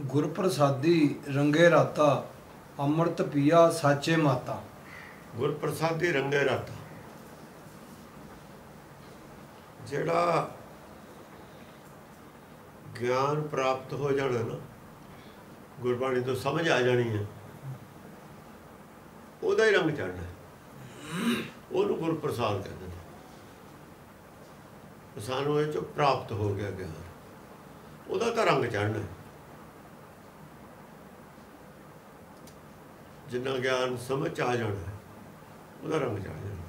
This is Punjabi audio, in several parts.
ਗੁਰ ਪ੍ਰਸਾਦੀ ਰੰਗੇ ਰਾਤਾ, ਅੰਮ੍ਰਿਤ ਪੀਆ ਸਾਚੇ ਮਾਤਾ। ਗੁਰ ਪ੍ਰਸਾਦੀ ਰੰਗੇ ਰਾਤਾ। ਜਿਹੜਾ ਗਿਆਨ ਪ੍ਰਾਪਤ ਹੋ ਜਾਣਾ ਨਾ, ਗੁਰਬਾਣੀ ਤੋਂ ਸਮਝ ਆ ਜਾਣੀ ਹੈ, ਉਹਦਾ ਹੀ ਰੰਗ ਚੜਨਾ ਉਹਨੂੰ ਗੁਰ ਪ੍ਰਸਾਦ ਕਹਿੰਦੇ ਨੇ। ਸਾਨੂੰ ਇਹ 'ਚ ਪ੍ਰਾਪਤ ਹੋ ਗਿਆ ਗਿਆਨ। ਉਹਦਾ ਤਾਂ ਰੰਗ ਚੜਨਾ ਜਿੰਨਾ ਗਿਆਨ ਸਮਝ 'ਚ ਆ ਜਾਣਾ ਉਹਦਾ ਰੰਗ ਚੜ ਜਾਣਾ।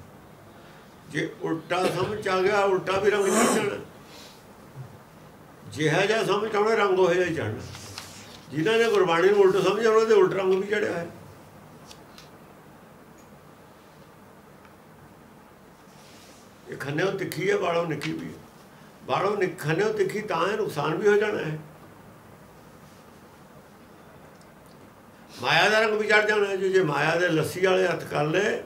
ਜੇ ਉਲਟਾ ਸਮਝ ਆ ਗਿਆ, ਉਲਟਾ ਵੀ ਰੰਗ ਚੜ ਜਾਣਾ। ਜਿਹਾ ਜਿਹਾ ਸਮਝ ਆਉਣਾ, ਰੰਗ ਉਹ ਜਿਹਾ ਹੀ ਚੜਨਾ ਜਿਨ੍ਹਾਂ ਨੇ ਗੁਰਬਾਣੀ ਨੂੰ ਉਲਟ ਸਮਝ ਆਉਣਾ ਤੇ ਉਲਟ ਰੰਗ ਵੀ ਚੜਿਆ ਹੈ। ਇਹ ਖੰਨਿਓ ਤਿੱਖੀ ਹੈ ਬਾਲੋਂ ਨਿੱਕੀ ਵੀ ਬਾਲੋਂ ਬਾਲੋਂ ਖੰਨਿਓ ਤਿੱਖੀ, ਤਾਂ ਹੈ ਨੁਕਸਾਨ ਵੀ ਹੋ ਜਾਣਾ ਹੈ। ਮਾਇਆ ਦਾ ਰੰਗ ਵੀ ਚੜ ਜਾਣਾ ਜੇ ਮਾਇਆ ਦੇ ਲੱਸੀ ਵਾਲੇ ਹੱਥ ਕਰ ਲਏ,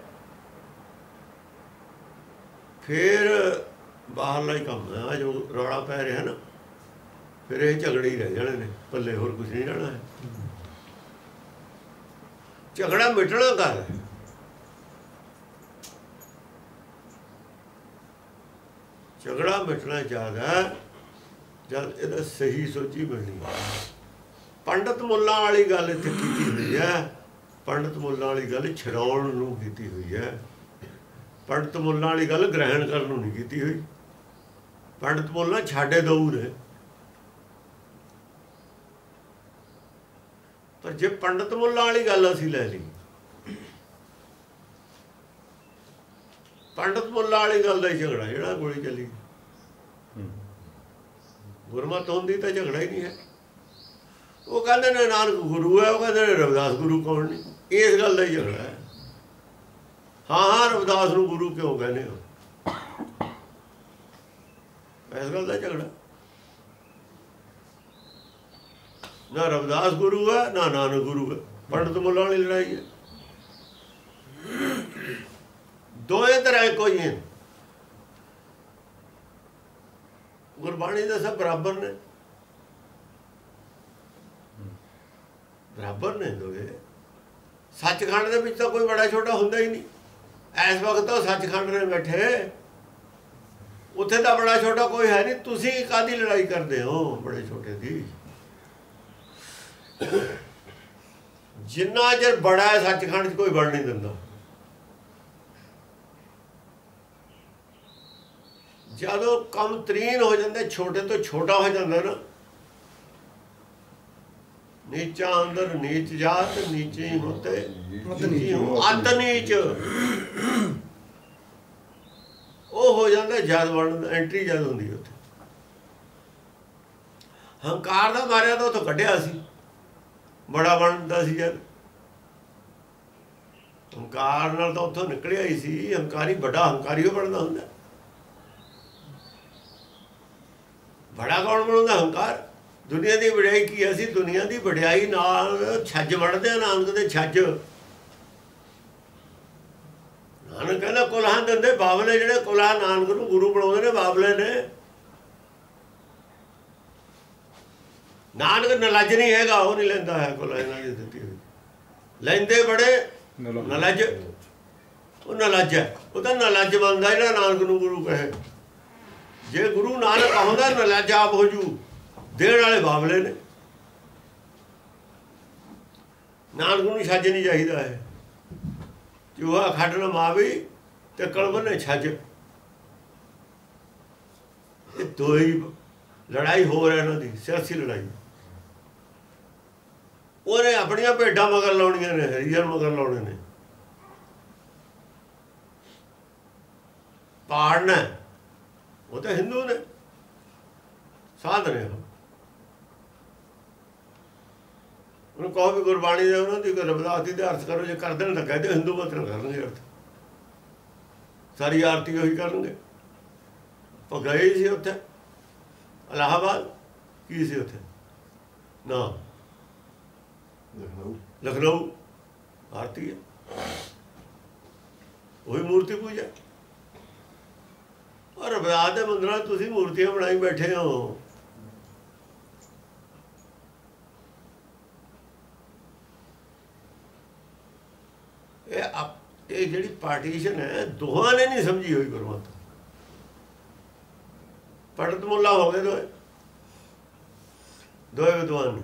ਫਿਰ ਬਾਹਰਲਾ ਹੀ ਕੰਮ ਹੈ ਜੋ ਰੌਲਾ ਪੈ ਰਿਹਾ ਨਾ, ਫਿਰ ਇਹ ਝਗੜੇ ਹੀ ਰਹਿ ਜਾਣੇ ਨੇ, ਪੱਲੇ ਹੋਰ ਕੁਝ ਨਹੀਂ ਰਹਿਣਾ। ਹੈ ਝਗੜਾ ਮਿਟਣਾ ਕਰ ਝਗੜਾ ਮਿਟਣਾ ਚਾਹਦਾ ਜਦ ਇਹਦਾ ਸਹੀ ਸੋਚੀ ਮਿਲਣੀ ਪੰਡਤ ਮੁੱਲਾਂ ਵਾਲੀ ਗੱਲ ਇੱਥੇ ਕੀਤੀ ਹੋਈ ਹੈ। ਪੰਡਤ ਮੁੱਲਾਂ ਵਾਲੀ ਗੱਲ ਛਡਾਉਣ ਨੂੰ ਕੀਤੀ ਹੋਈ ਹੈ। ਪੰਡਤ ਮੁੱਲਾਂ ਵਾਲੀ ਗੱਲ ਗ੍ਰਹਿਣ ਕਰਨ ਨੂੰ ਨਹੀਂ ਕੀਤੀ ਹੋਈ। ਪੰਡਤ ਮੁੱਲਾਂ ਛਾੜੇ ਦਊ ਨੇ। ਪਰ ਜੇ ਪੰਡਤ ਮੁੱਲਾਂ ਵਾਲੀ ਗੱਲ ਅਸੀਂ ਲੈ ਲਈ ਪੰਡਤ ਮੁੱਲਾਂ ਵਾਲੀ ਗੱਲ ਦਾ ਹੀ ਝਗੜਾ ਜਿਹੜਾ ਗੋਲੀ ਚੱਲੀ। ਗੁਰਮਤ ਹੁੰਦੀ ਤਾਂ ਝਗੜਾ ਹੀ ਨਹੀਂ ਹੈ। ਉਹ ਕਹਿੰਦੇ ਨੇ, ਨਾਨਕ ਗੁਰੂ ਹੈ, ਉਹ ਕਹਿੰਦੇ ਨੇ, ਰਵਿਦਾਸ ਗੁਰੂ ਕੌਣ ਨਹੀਂ ਇਸ ਗੱਲ ਦਾ ਹੀ ਝਗੜਾ ਹੈ। ਹਾਂ ਹਾਂ, ਰਵਿਦਾਸ ਨੂੰ ਗੁਰੂ ਕਿਉਂ ਕਹਿੰਦੇ ਹੋ? ਇਸ ਗੱਲ ਦਾ ਝਗੜਾ। ਨਾ ਰਵਿਦਾਸ ਗੁਰੂ ਹੈ, ਨਾ ਨਾਨਕ ਗੁਰੂ ਹੈ। ਪੰਡਤ ਮੁੱਲਾਂ ਵਾਲੀ ਲੜਾਈ ਹੈ। ਦੋਏ ਤਰ੍ਹਾਂ ਕੋਈ ਹੈ ਗੁਰਬਾਣੀ ਦੇ ਸਭ ਬਰਾਬਰ ਨੇ। ਬਰਾਬਰ ਨੇ ਦੋਏ ਸੱਚਖੰਡ ਦੇ ਵਿੱਚ ਤਾਂ ਕੋਈ ਬੜਾ ਛੋਟਾ ਹੁੰਦਾ ਹੀ ਨਹੀਂ। ਇਸ ਵਕਤ ਤਾਂ ਸੱਚਖੰਡ ਨੇ ਬੈਠੇ। ਉੱਥੇ ਤਾਂ ਬੜਾ ਛੋਟਾ ਕੋਈ ਹੈ ਨਹੀਂ। ਤੁਸੀਂ ਕਾਦੀ ਲੜਾਈ ਕਰਦੇ ਹੋ ਬੜੇ ਛੋਟੇ ਦੀ? ਜਿੰਨਾ ਚਿਰ ਬੜਾ ਹੈ, ਸੱਚਖੰਡ 'ਚ ਕੋਈ ਬਣ ਨਹੀਂ ਦਿੰਦਾ। ਜਦੋਂ ਕੰਮ ਤਰੀਨ ਹੋ ਜਾਂਦਾ, ਛੋਟੇ ਤੋਂ ਛੋਟਾ ਹੋ ਜਾਂਦਾ ਨਾ ਨੀਚਾ ਅੰਦਰ ਨੀਚ ਜਾਤ ਨੀਚੇ ਹੁੰਦੇ। ਅਤ ਨੀਚ। ਉਹ ਹੋ ਜਾਂਦਾ ਜਦ ਬਣ ਐਂਟਰੀ ਜਦ ਹੁੰਦੀ ਉੱਥੇ। ਹੰਕਾਰ ਦਾ ਮਾਰਿਆ ਤਾਂ ਉੱਥੋਂ ਕੱਢਿਆ ਸੀ। ਬੜਾ ਬਣਦਾ ਸੀ ਜਦ। ਹੰਕਾਰ ਨਾਲ ਤਾਂ ਉੱਥੋਂ ਨਿਕਲਿਆ ਹੀ ਸੀ। ਹੰਕਾਰੀ ਵੱਡਾ ਹੰਕਾਰੀ ਉਹ ਬਣਦਾ ਹੁੰਦਾ। ਬੜਾ ਕੌਣ ਬਣਾਉਂਦਾ ਹੰਕਾਰ? ਦੁਨੀਆ ਦੀ ਵਡਿਆਈ ਕੀ ਹੈ ਅਸੀਂ ਦੁਨੀਆ ਦੀ ਵਡਿਆਈ ਨਾਲ ਛੱਜ ਵੜਦੇ ਆ ਨਾਨਕ ਦੇ ਛੱਜ। ਨਾਨਕ ਕਹਿੰਦਾ ਕੁਲਹਾਂ ਦਿੰਦੇ ਬਾਬਲੇ ਜਿਹੜੇ ਕੁਲਹਾਂ ਨਾਨਕ ਨੂੰ ਗੁਰੂ ਬਣਾਉਂਦੇ ਨੇ ਬਾਬਲੇ ਨੇ। ਨਾਨਕ ਨਲਜ ਨਹੀਂ ਹੈਗਾ ਉਹ ਨਹੀਂ ਲੈਂਦਾ ਹੈ ਕੁਲਹਾਂ ਇਹਨਾਂ ਦੀ ਦਿੱਤੀ ਹੋਈ। ਲੈਂਦੇ ਬੜੇ ਨਲਜ। ਉਹ ਨਲਜ ਹੈ। ਉਹ ਤਾਂ ਨਲਜ ਬਣਦਾ ਜਿਹੜਾ ਨਾਨਕ ਨੂੰ ਗੁਰੂ ਕਹੇ। ਜੇ ਗੁਰੂ ਨਾਨਕ ਆਉਂਦਾ ਨਲਜ ਆਪ ਹੋ ਜੂ। ਦੇਣ ਵਾਲੇ ਬਾਬਲੇ ਨੇ। ਨਾਨਕ ਨੂੰ ਛੱਜ ਨਹੀਂ ਚਾਹੀਦਾ ਹੈ ਚੂਹਾ ਖੱਡ ਨਾ ਮਾਵੀ ਤੇ ਕਲਬਨੇ ਛੱਜ। ਇਹ ਦੋਈ ਲੜਾਈ ਹੋ ਰਹੀ ਇਹਨਾਂ ਦੀ, ਸਿਆਸੀ ਲੜਾਈ। ਉਹਨੇ ਆਪਣੀਆਂ ਭੇਡਾਂ ਮਗਰ ਲਾਉਣੀਆਂ ਨੇ, ਹਰੀਆਂ ਮਗਰ ਲਾਉਣੇ ਨੇ। ਪਾੜਨਾ, ਉਹ ਤਾਂ ਹਿੰਦੂ ਨੇ। ਸਾਧ ਨੇ ਉਹ। ਉਹਨੂੰ ਕਹੋ ਵੀ ਗੁਰਬਾਣੀ ਦੇ ਉਹਨਾਂ ਦੀ ਰਬਦਾਸ ਦੀ ਅਰਥ ਕਰੋ, ਜੇ ਕਰ ਦੇਣ ਤਾਂ ਕਹਦੇ ਹਿੰਦੂ ਮਤ ਕਰਨਗੇ ਅਰਥ। ਸਾਰੀ ਆਰਤੀ ਉਹੀ ਕਰਨਗੇ। ਉਹ ਗਏ ਸੀ ਉੱਥੇ ਇਲਾਹਾਬਾਦ ਕੀ ਸੀ ਉੱਥੇ? ਨਾ, ਲਖਨਊ। ਲਖਨਊ, ਆਰਤੀ ਹੈ। ਉਹੀ ਮੂਰਤੀ ਪੂਜਾ। ਔਰ ਰਬਦਾਸ ਦੇ ਮੰਦਰਾਂ 'ਚ ਤੁਸੀਂ ਮੂਰਤੀਆਂ ਬਣਾਈ ਬੈਠੇ ਹੋ ਇਹ ਆਪ- ਇਹ ਜਿਹੜੀ ਪਾਰਟੀਸ਼ਨ ਹੈ, ਦੋਹਾਂ ਨੇ ਨਹੀਂ ਸਮਝੀ ਹੋਈ ਗੁਰਮਤ। ਪੰਡਤ ਮੁੱਲਾ ਹੋ ਗਏ ਦੋਏ ਦੋਏ ਵਿਦਵਾਨ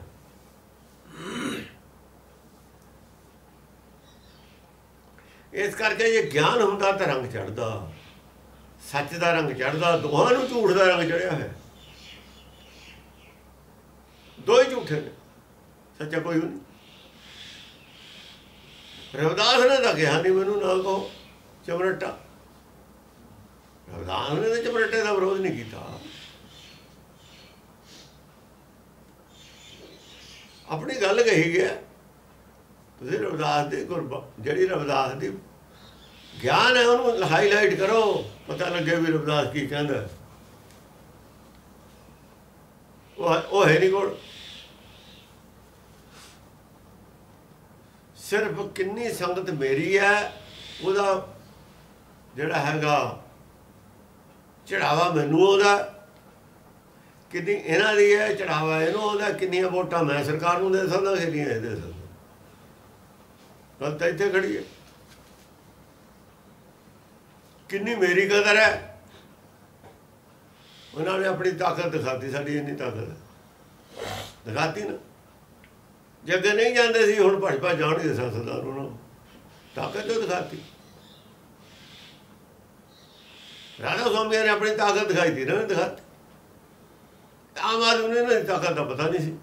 ਇਸ ਕਰਕੇ ਜੇ ਗਿਆਨ ਹੁੰਦਾ ਤਾਂ ਰੰਗ ਚੜਦਾ ਸੱਚ ਦਾ ਰੰਗ ਚੜਦਾ ਦੋਹਾਂ ਨੂੰ ਝੂਠ ਦਾ ਰੰਗ ਚੜਿਆ ਹੋਇਆ ਦੋਏ ਝੂਠੇ ਨੇ। ਸੱਚਾ ਕੋਈ ਨਹੀਂ। ਰਵਿਦਾਸ ਨੇ ਤਾਂ ਕਿਹਾ ਨਹੀਂ ਮੈਨੂੰ ਨਾ ਕਹੋ ਚਮਰਟਾ। ਰਵਿਦਾਸ ਨੇ ਤਾਂ ਚਮਰਟੇ ਦਾ ਵਿਰੋਧ ਨਹੀਂ ਕੀਤਾ। ਆਪਣੀ ਗੱਲ ਕਹੀ ਗਿਆ ਤੁਸੀਂ ਰਵਿਦਾਸ ਦੀ ਗੁਰਬ, ਜਿਹੜੀ ਰਵਿਦਾਸ ਦੀ ਗਿਆਨ ਹੈ, ਉਹਨੂੰ ਹਾਈਲਾਈਟ ਕਰੋ, ਪਤਾ ਲੱਗੇ ਵੀ ਰਵਿਦਾਸ ਕੀ ਕਹਿੰਦਾ। ਉਹ ਉਹ ਹੈ ਨਹੀਂ ਕੋਲ। ਸਿਰਫ ਕਿੰਨੀ ਸੰਗਤ ਮੇਰੀ ਹੈ, ਉਹਦਾ ਜਿਹੜਾ ਹੈਗਾ ਚੜਾਵਾ ਮੈਨੂੰ ਉਹਦਾ ਕਿੰਨੀ ਇਹਨਾਂ ਦੀ ਹੈ, ਚੜਾਵਾ ਇਹਨੂੰ ਉਹਦਾ ਕਿੰਨੀਆਂ ਵੋਟਾਂ ਮੈਂ ਸਰਕਾਰ ਨੂੰ ਦੇ ਸਕਦਾ, ਕਿੰਨੀਆਂ ਇਹ ਦੇ ਸਕਦਾ। ਗੱਲ ਤਾਂ ਇੱਥੇ ਖੜੀ ਹੈ। ਕਿੰਨੀ ਮੇਰੀ ਕਦਰ ਹੈ। ਉਹਨਾਂ ਨੇ ਆਪਣੀ ਤਾਕਤ ਦਿਖਾਤੀ, ਸਾਡੀ ਇੰਨੀ ਤਾਕਤ ਦਿਖਾਤੀ ਨਾ। ਜੇ ਅੱਗੇ ਨਹੀਂ ਜਾਂਦੇ ਸੀ, ਹੁਣ ਭੱਜ ਭੱਜ ਜਾਣਗੇ ਸੰਸਦਾਰ ਉਹਨਾਂ ਨੂੰ। ਤਾਕਤ ਤਾਂ ਦਿਖਾਤੀ ਰਾਧਾ ਸਵਾਮੀ ਨੇ ਆਪਣੀ ਤਾਕਤ ਦਿਖਾਈ ਤੀ ਨਾ ਦਿਖਾਤੀ ਆਮ ਆਦਮੀ ਨੇ ਨਾ ਤਾਕਤ ਦਾ ਪਤਾ ਨਹੀਂ ਸੀ।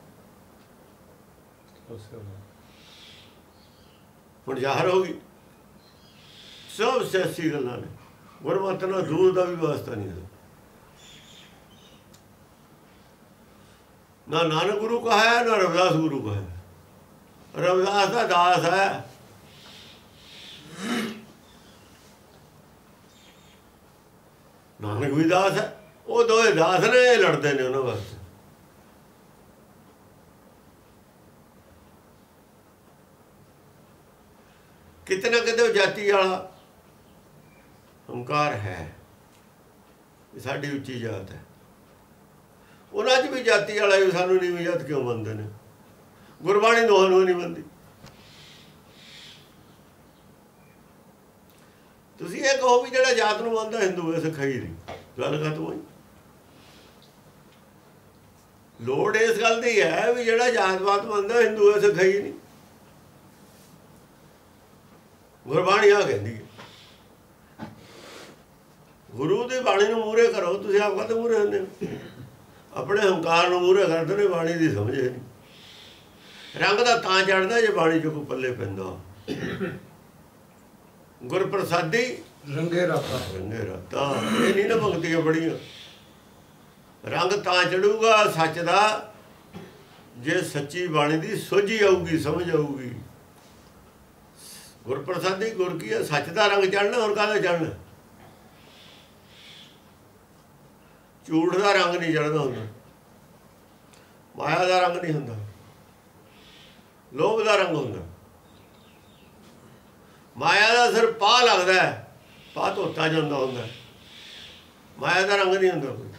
ਹੁਣ ਜ਼ਾਹਰ ਹੋ ਗਈ। ਸਭ ਸਿਆਸੀ ਗੱਲਾਂ ਨੇ। ਗੁਰਮਤਿ ਨਾਲ ਦੂਰ ਦਾ ਵੀ ਵਾਸਤਾ ਨਹੀਂ ਹੈ। ਨਾ ਨਾਨਕ ਗੁਰੂ ਕਹਾ ਨਾ ਰਵਿਦਾਸ ਗੁਰੂ ਕਹਾ ਰਵਿਦਾਸ ਦਾ ਦਾਸ ਹੈ। ਨਾਨਕ ਵੀ ਦਾਸ ਹੈ। ਉਹ ਦੋਏ ਦਾਸ ਨੇ ਲੜਦੇ ਨੇ ਉਹਨਾਂ ਵਾਸਤੇ। ਕਿਤੇ ਨਾ ਕਿਤੇ ਉਹ ਜਾਤੀ ਵਾਲਾ ਹੰਕਾਰ ਹੈ। ਇਹ ਸਾਡੀ ਉੱਚੀ ਜਾਤ ਹੈ। ਉਹਨਾਂ 'ਚ ਵੀ ਜਾਤੀ ਵਾਲਾ ਵੀ ਸਾਨੂੰ ਨੀਵੀਂ ਜਾਤ ਕਿਉਂ ਮੰਨਦੇ ਨੇ? ਗੁਰਬਾਣੀ ਦੋਹਾਂ ਨੂੰ ਨਹੀਂ ਮੰਨਦੀ ਤੁਸੀਂ ਇਹ ਕਹੋ ਵੀ ਜਿਹੜਾ ਜਾਤ ਨੂੰ ਮੰਨਦਾ, ਹਿੰਦੂ ਹੈ, ਸਿੱਖ ਹੀ ਨਹੀਂ। ਗੱਲ ਖਤਮ ਹੋਈ। ਲੋੜ ਇਸ ਗੱਲ ਦੀ ਹੈ ਵੀ ਜਿਹੜਾ ਜਾਤਵਾਦ ਮੰਨਦਾ, ਹਿੰਦੂ ਹੈ, ਸਿੱਖ ਹੀ ਨਹੀਂ। ਗੁਰਬਾਣੀ ਆ ਕਹਿੰਦੀ ਹੈ। ਗੁਰੂ ਦੀ ਬਾਣੀ ਨੂੰ ਮੂਰੇ ਕਰੋ, ਤੁਸੀਂ ਆਪ ਕਦੇ ਮੂਰੇ ਹੁੰਦੇ ਹੋ। ਆਪਣੇ ਹੰਕਾਰ ਨੂੰ ਮੂਰੇ ਕਰਦੇ ਨੇ, ਬਾਣੀ ਦੀ ਸਮਝ ਨਹੀਂ। ਰੰਗ ਦਾ ਤਾਂ ਚੜਦਾ ਜੇ ਬਾਣੀ ਚੋਂ ਪੱਲੇ ਪੈਂਦਾ। ਗੁਰਪ੍ਰਸਾਦੀ ਰੰਗੇ ਰਾਤਾ। ਰੰਗੇ ਰਤਾ। ਇਹ ਨਹੀਂ ਨਾ ਭਗਤੀਆਂ ਬੜੀਆਂ। ਰੰਗ ਤਾਂ ਚੜੂਗਾ ਸੱਚ ਦਾ। ਜੇ ਸੱਚੀ ਬਾਣੀ ਦੀ ਸੋਝੀ ਆਊਗੀ ਸਮਝ ਆਊਗੀ। ਗੁਰਪ੍ਰਸਾਦੀ ਗੁਰ ਕੀ ਹੈ ਸੱਚ ਦਾ ਰੰਗ ਚੜਨਾ ਹੋਰ ਕਾਹਦਾ ਚੜਨਾ? ਝੂਠ ਦਾ ਰੰਗ ਨਹੀਂ ਚੜਦਾ ਹੁੰਦਾ। ਮਾਇਆ ਦਾ ਰੰਗ ਨਹੀਂ ਹੁੰਦਾ। ਲੋਭ ਦਾ ਰੰਗ ਹੁੰਦਾ। ਮਾਇਆ ਦਾ ਸਿਰ ਪਾ ਲੱਗਦਾ ਪਾ ਧੋਤਾ ਜਾਂਦਾ ਹੁੰਦਾ ਮਾਇਆ ਦਾ ਰੰਗ ਨਹੀਂ ਹੁੰਦਾ ਕੋਈ।